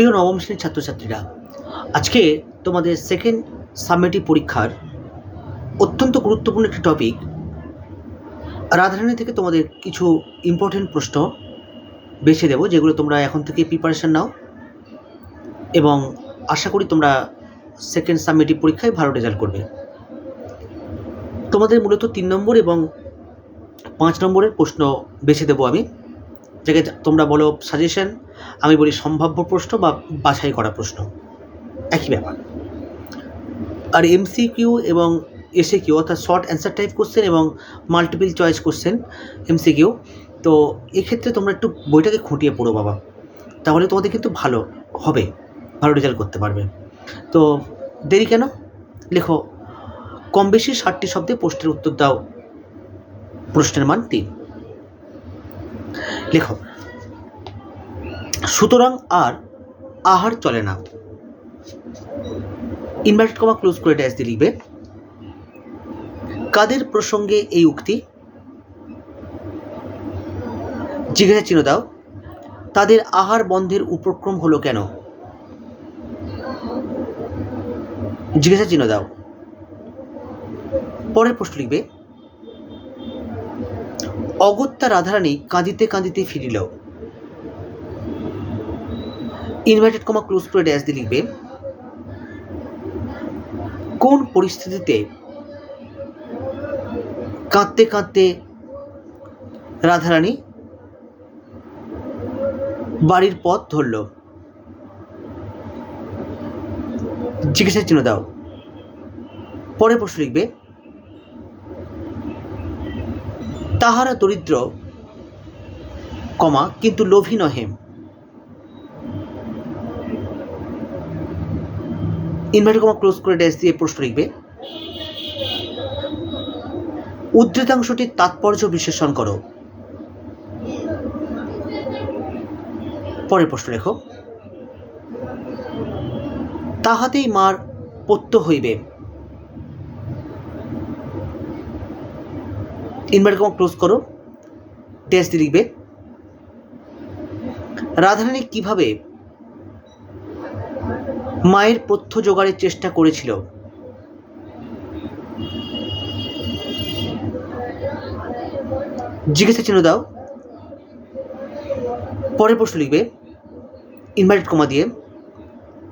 প্রিয় নবম শ্রেণির ছাত্রছাত্রীরা, আজকে তোমাদের সেকেন্ড সাবমেটিভ পরীক্ষার অত্যন্ত গুরুত্বপূর্ণ একটি টপিক রাধারানী থেকে তোমাদের কিছু ইম্পর্টেন্ট প্রশ্ন বেছে দেবো, যেগুলো তোমরা এখন থেকে প্রিপারেশান নাও এবং আশা করি তোমরা সেকেন্ড সাবমেটিভ পরীক্ষায় ভালো রেজাল্ট করবে। তোমাদের মূলত তিন নম্বর এবং পাঁচ নম্বরের প্রশ্ন বেছে দেবো আমি। যাকে তোমরা বলো সাজেশন আমি বলি সম্ভাব্য প্রশ্ন বা বাছাই করা প্রশ্ন। একই ব্যাপার। আর এমসিকিউ এবং এসে কিউ অর্থাৎ শর্ট অ্যান্সার টাইপ কোশ্চেন এবং মাল্টিপল চয়েস কোশ্চেন এমসিকিউ তো এক্ষেত্রে তোমরা একটু বইটাকে খুঁটিয়ে পড়ো বাবা। তাহলে তোমাদের কিন্তু ভালো হবে, ভালো রেজাল্ট করতে পারবে। তো দেরি কেন? লেখো কম বেশি ষাটটি শব্দে প্রশ্নের উত্তর দাও। প্রশ্নের মান তিন। লেখো সুতরাং আর আহার চলে না। ইনভার্টেড কমা ক্লোজ করে ড্যাশ দিয়ে লিখবে, কাদের প্রসঙ্গে এই উক্তি? জিজ্ঞাসা চিহ্ন দাও, তাদের আহার বন্ধের উপক্রম হলো কেন? জিজ্ঞাসা চিহ্ন দাও। পরের প্রশ্ন লিখবে অগত্যা রাধারানী কাঁদিতে কাঁদিতে ফিরিল। ইনভার্টেড কমা ক্লোজ করে ড্যাশ দিয়ে লিখবে, কোন পরিস্থিতিতে কাঁদতে কাঁদতে রাধারানী বাড়ির পথ ধরল? জিজ্ঞাসা চিহ্ন দাও। পরে প্রশ্ন লিখবে তাহারা দরিদ্র, কমা, কিন্তু লোভী নহে। ইনভার্টার কমা ক্লোজ করে ড্যাশ দিয়ে প্রশ্ন লিখবে। উদ্ধৃতাংশটির তাৎপর্য বিশ্লেষণ করো। পরের প্রশ্ন লেখো। তাহাতেই মার পত্য হইবে। ইনভার্টার কমা ক্লোজ করো ড্যাশ দিয়ে লিখবে। রাধারানী কীভাবে মায়ের পথ্য জোগাড়ের চেষ্টা করেছিল? জিজ্ঞাসা চিহ্ন দাও। পরের প্রশ্ন লিখবে ইনভার্টেড কমা দিয়ে,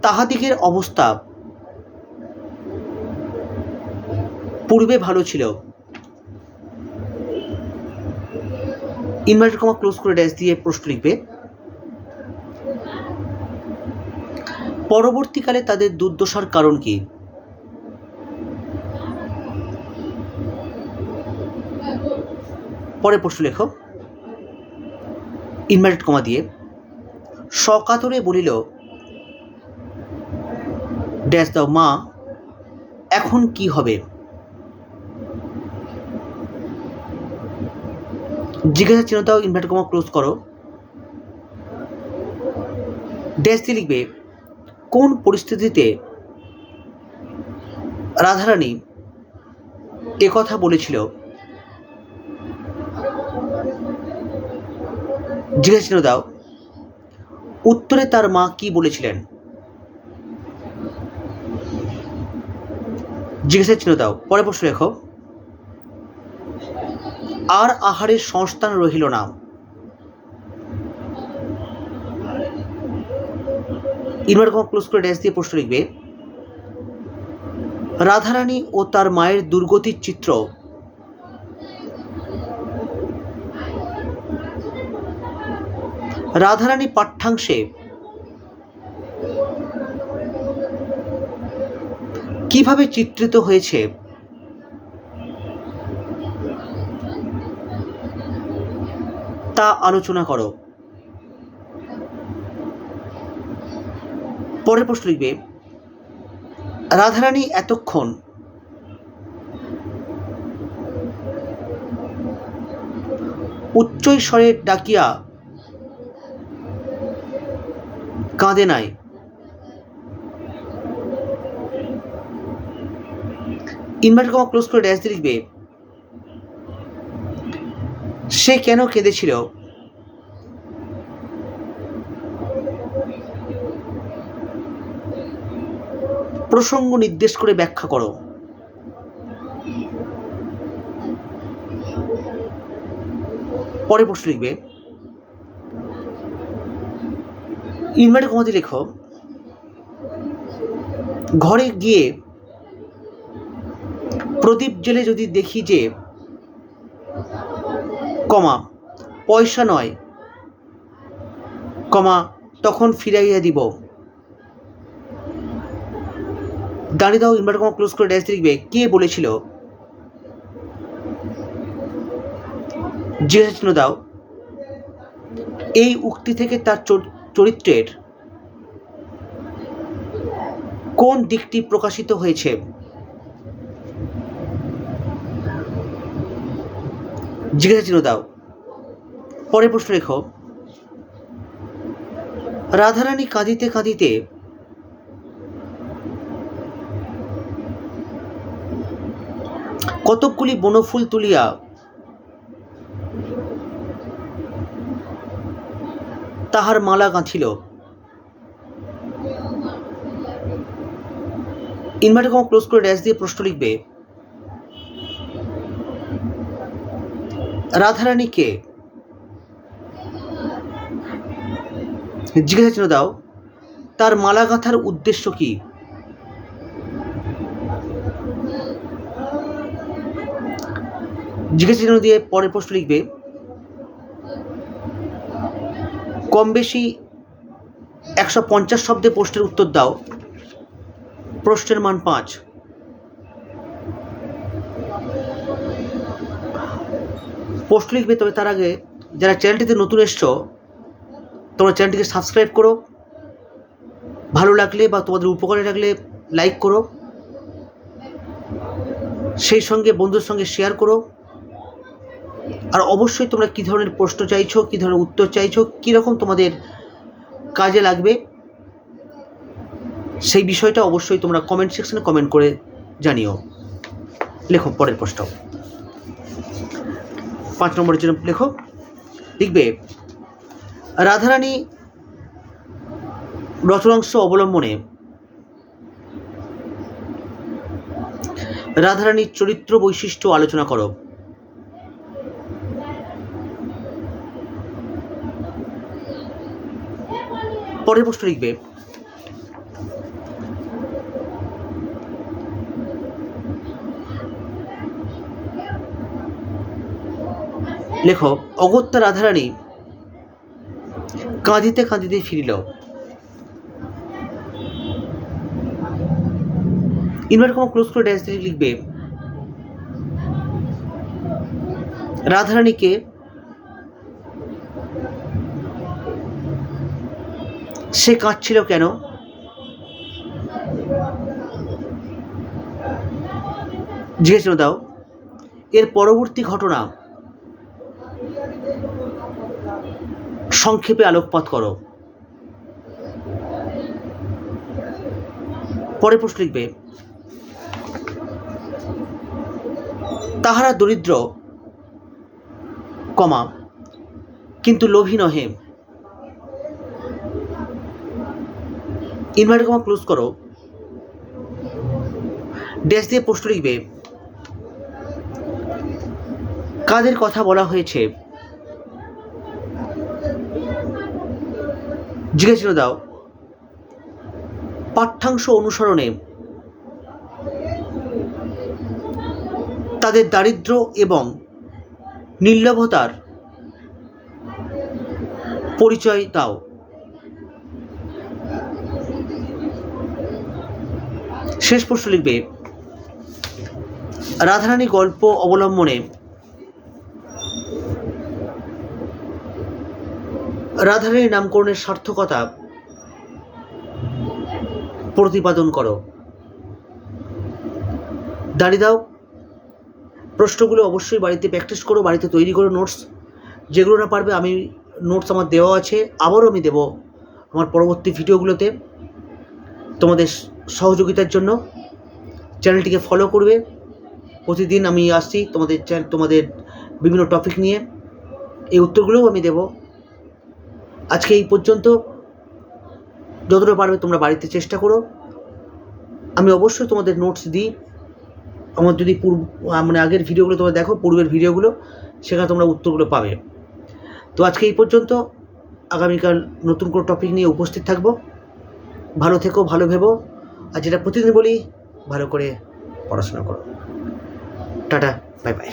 তাহাদিগের অবস্থা পূর্বে ভালো ছিল। ইনভার্টেড কমা ক্লোজ করে ড্যাশ দিয়ে প্রশ্ন লিখবে। পরবর্তীকালে তাদের দুর্দশার কারণ কি? পরে প্রশ্ন লেখো। ইনভার্টেড কমা দিয়ে। সকাতরে বলিল ড্যাশ দাও মা, এখন কি হবে? জিজ্ঞাসা চিহ্ন দাও ইনভার্টেড কমা ক্লোজ করো। ড্যাশ দিয়ে লিখবে, কোন পরিস্থিতিতে রাধারানী একথা বলেছিল? জিজ্ঞাসা চিহ্ন দাও উত্তরে তার মা কি বলেছিলেন? জিজ্ঞাসা চিহ্ন দাও পরে প্রশ্ন লেখো। আর আহারের সংস্থান রহিল না। ইনভার্ট কমা ক্লোজ করে ড্যাশ দিয়ে প্রশ্ন লিখবে, রাধারানী ও তার মায়ের দুর্গতির চিত্র। রাধারানী পাঠ্যাংশে, কীভাবে চিত্রিত হয়েছে? তা আলোচনা করো। পরের প্রশ্ন লিখবে, রাধারানী এতক্ষণ উচ্চৈস্বরে ডাকিয়া কাঁদে নাই। ইনভার্টার কমা ক্লোজ করে ড্যাশ দিয়ে লিখবে সে কেন কেঁদেছিল? প্রসঙ্গ নির্দেশ করে ব্যাখ্যা করো। পরে প্রশ্ন লিখবে। ইনভার্টার কমাতে লেখো? ঘরে গিয়ে প্রদীপ জেলে যদি দেখি যে কমা, পয়সা নয়। কমা, তখন ফিরাইয়া দিব। দাঁড়িয়ে দাও ইনভার্টার কমা ক্লোজ করে ড্যাশ লিখবে। কে বলেছিল? জিজ্ঞাসা চিহ্ন দাও। এই উক্তি থেকে তার চর- চরিত্রের কোন দিকটি প্রকাশিত হয়েছে? জিজ্ঞাসা চিহ্ন দাও। পরের প্রশ্ন লেখো। রাধারানী কাঁদিতে কাঁদিতে কতকগুলি বনফুল তুলিয়া তাহার মালা গাঁথিল। ইনভার্টার ক্লোজ করে ড্যাশ দিয়ে প্রশ্ন লিখবে। রাধারানীকে জিজ্ঞাসা চিহ্ন দাও। তার মালা গাঁথার উদ্দেশ্য কি? জিজ্ঞাসা দিয়ে পরের প্রশ্ন লিখবে। কম বেশি একশো পঞ্চাশ শব্দে প্রশ্নের উত্তর দাও। প্রশ্নের মান পাঁচ। প্রশ্ন লিখবে, তবে তার আগে যারা চ্যানেলটিতে নতুন এসছো, তোমরা চ্যানেলটিকে সাবস্ক্রাইব করো। ভালো লাগলে বা তোমাদের উপকারে লাগলে লাইক করো। সেই সঙ্গে বন্ধুর সঙ্গে শেয়ার করো। আর অবশ্যই তোমরা কী ধরনের প্রশ্ন চাইছো, কী ধরনের উত্তর চাইছো কীরকম তোমাদের কাজে লাগবে, সেই বিষয়টা অবশ্যই তোমরা কমেন্ট সেকশনে কমেন্ট করে জানিও। লেখো, পরের প্রশ্ন। পাঁচ নম্বরের জন্য লেখো। লিখবে, রাধারানী রচনাংশ অবলম্বনে রাধারানীর চরিত্র বৈশিষ্ট্য আলোচনা করো। পরের প্রশ্ন লিখবে লেখো অগত্যা রাধারানী কাঁদিতে কাঁদিতে ফিরিল। ইনভার্ট কমা ক্লোজ করে ড্যাশ দিয়ে লিখবে, রাধারানীকে সে কাঁদছিল কেন? জিজ্ঞেস দাও। এর পরবর্তী ঘটনা সংক্ষেপে আলোকপাত করো। পরে প্রশ্ন লিখবে, তাহারা দরিদ্র, কমা, কিন্তু লোভী নহে। ইনভার্টার কমা ক্লোজ করো। ড্যাশ দিয়ে প্রশ্ন লিখবে, কাদের কথা বলা হয়েছে? জিজ্ঞাসা দাও। পাঠ্যাংশ অনুসরণে তাদের দারিদ্র্য এবং নির্লভতার পরিচয় দাও। শেষ প্রশ্ন লিখবে, রাধারানী গল্প অবলম্বনে রাধারানীর নামকরণের সার্থকতা প্রতিপাদন করো। দাঁড়িয়ে দাও। প্রশ্নগুলো অবশ্যই বাড়িতে প্র্যাকটিস করো, বাড়িতে তৈরি করো নোটস যেগুলো না পারবে আমি নোটস আমার দেওয়া আছে, আবারও আমি দেবো আমার পরবর্তী ভিডিওগুলোতে। তোমাদের সহযোগিতার জন্য চ্যানেলটিকে ফলো করবে। প্রতিদিন আমি আসছি তোমাদের তোমাদের বিভিন্ন টপিক নিয়ে। এই উত্তরগুলোও আমি দেবো। আজকে এই পর্যন্ত। যতটা পারবে তোমরা বাড়িতে চেষ্টা করো। আমি অবশ্যই তোমাদের নোটস দিই। আমার যদি পূর্ব মানে আগের ভিডিওগুলো তোমরা দেখো, পূর্বের ভিডিওগুলো, সেখানে তোমরা উত্তরগুলো পাবে। তো আজকে এই পর্যন্ত। আগামীকাল নতুন কোনো টপিক নিয়ে উপস্থিত থাকব। ভালো থেকো, ভালো ভেবো। আর যেটা প্রতিদিন বলি, ভালো করে পড়াশোনা করো। Tata bye bye